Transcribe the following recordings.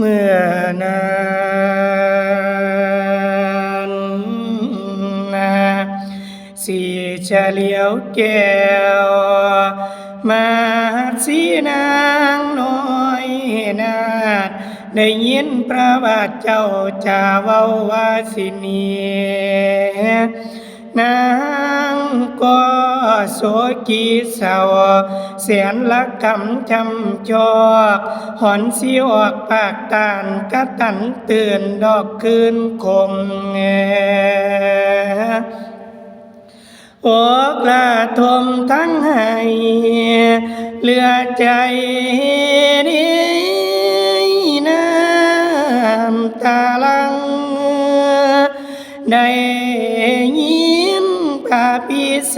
เมื่อนานนาสีเลียวแก้ว มาสีนางน้อยนาดได้ยินประวัติเจ้าจาเว้าว่าสินี นางก็โสกีเสาวเสียนละกำจำจอกหอนสิออกปากตานกะตันเตือนดอกคืนคมแงโอกลาทมทั้งให้เลือใจดีน้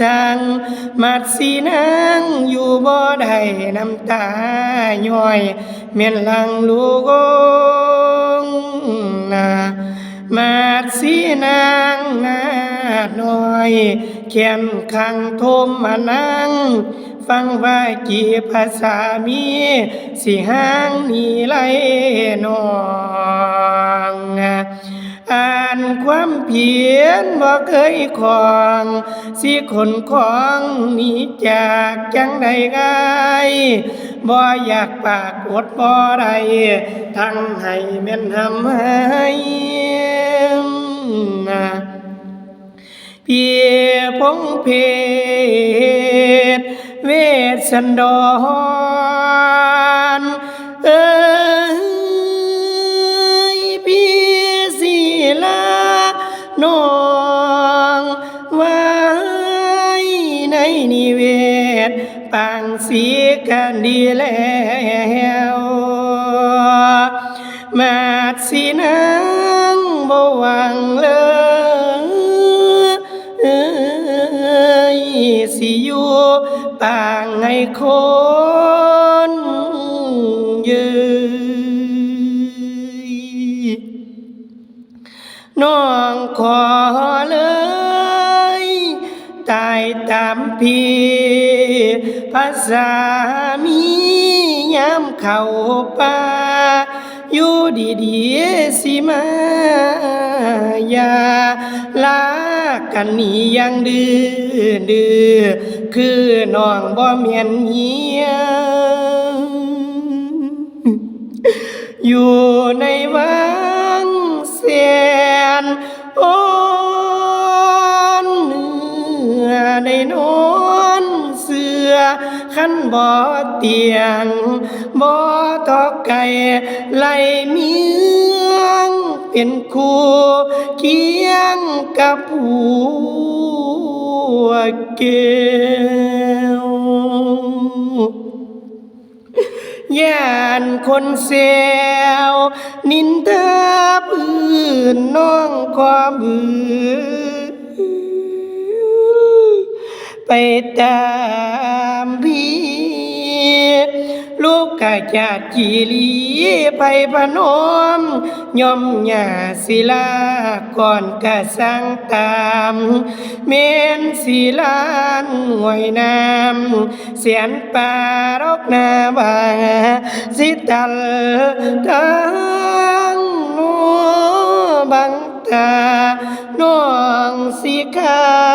พี่สั่งมัดสีนางอยู่บ่ได้น้ำตาย้อยเมียนหลังลูกงนามาดสีนางนาดน้อยเขียนขังทมมานั่งฟังว่ากี่ภาษามีสิห้างนีไหลนอง อ่านความเพียรบ่เคยของสิคนของหนีจากจังใดง่ายบ่อยากปากอดบ่ได้ทั้งให้แม่นทำให้นะเพียพงเพศเวสสันดรเอ้ย นิเวศปางสีกันดีแล้วมาดสีนางบวังเลยสิอยู่ปางให้คนยืนน้องขอ ตายตามพี่ภาษามียามเข้าป่าอยู่ดีๆสิมาอย่าลากันหนีอยังดื้อดื้อคือน้องบ่เมียนเหียงอยู่ในวังเสียน นื้อในนอนเสือขันบ่อเตียงบ่ทอกไก่ไล่เมียงเป็นคู่เคียงกับผัวเกวย่านคนเซวนินทาพื้นน้องความบือ ไปตามพี่ลูกกะจาดจีลีไปพนมยอมหญ้าศิลาก่อนกะสร้างตาม เมนศิลานหวยน้ำเสียนปารกนาบางสิตัลทางนัวบังตาน้องสิคา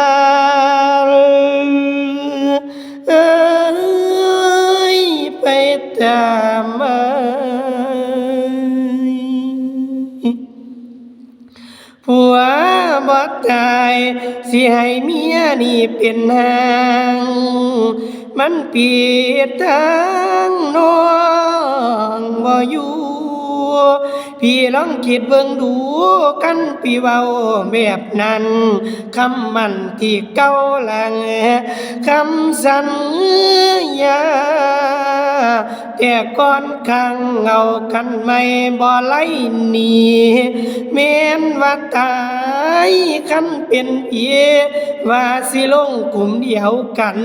ำไว้ผัวบ่ตายสิให้เมียนี่เป็นนาง มันปิดทางน้องบ่อยู่ พี่ลองคิดเบิ่งดูกันพี่เว้าแบบนั้นคำมันที่เก้าหลังคำสัญญาแต่ก่อนข้างเงากันไม่บ่ไล่หนีเมนว่าตา คันเป็นเพีว่าสิลงกลุ่มเดียวกัน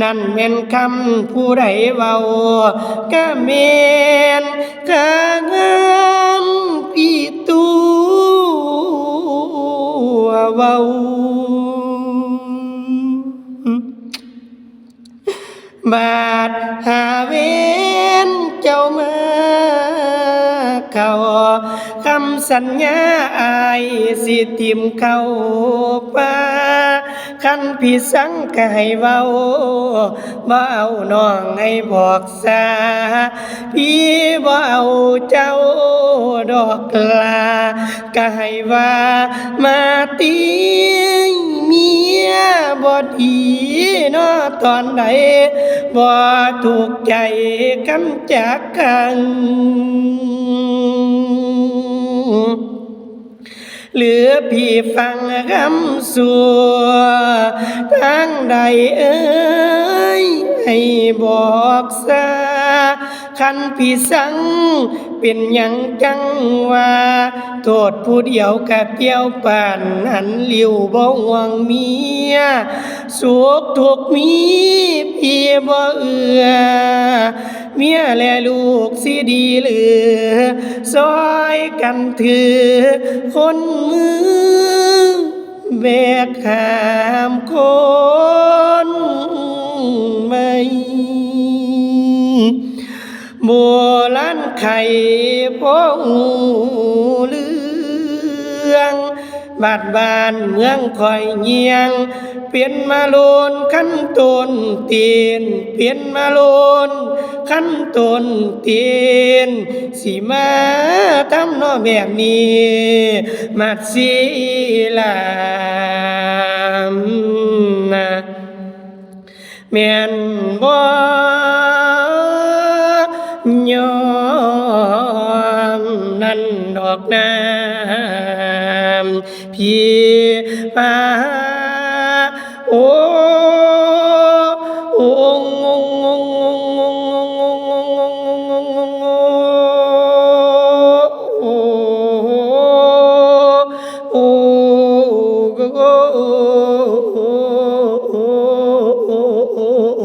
นั่นแม่นคำผู้ใดเว้าก็แม่นกางามพี่ตัวเว้าบาดหาเว เขาคำสัญญาอายสิติมเขาป่าคันพี่สังกให้เว้าบ่เอาน้องให้บอกสาพี่บ่เอาเจ้าดอกลาก็ให้ว่ามาตีเมียบ่ดีเนาะตอนใดบ่ถูกใจกันจากกัน หลือพี่ฟังคำสัวทางใดเอ้ยให้บอกซาคันพี่สัง เป็นยังจังว่าโทษผู้เดียวกะเกี่ยวป่านหันหลิวบ่ห่วงเมียสุขทุกมีพี่บ่เอือ เมียและลูกสิดีเหลือซอยกันถือ คนมือแบกหามคนไม่โบราณไข่พ่อหูเรื่องบาดบานเมืองคอยเงียง เปลี่ยนมาโลนขั้นต้นเตีนเปลี่ยนมาโลนขั้นต้นเตีนสิมาทำนอแบบนี้มัดสีลามนะแม่นบ่ยอมนั่นดอกน้ำพี่ oh, oh, oh.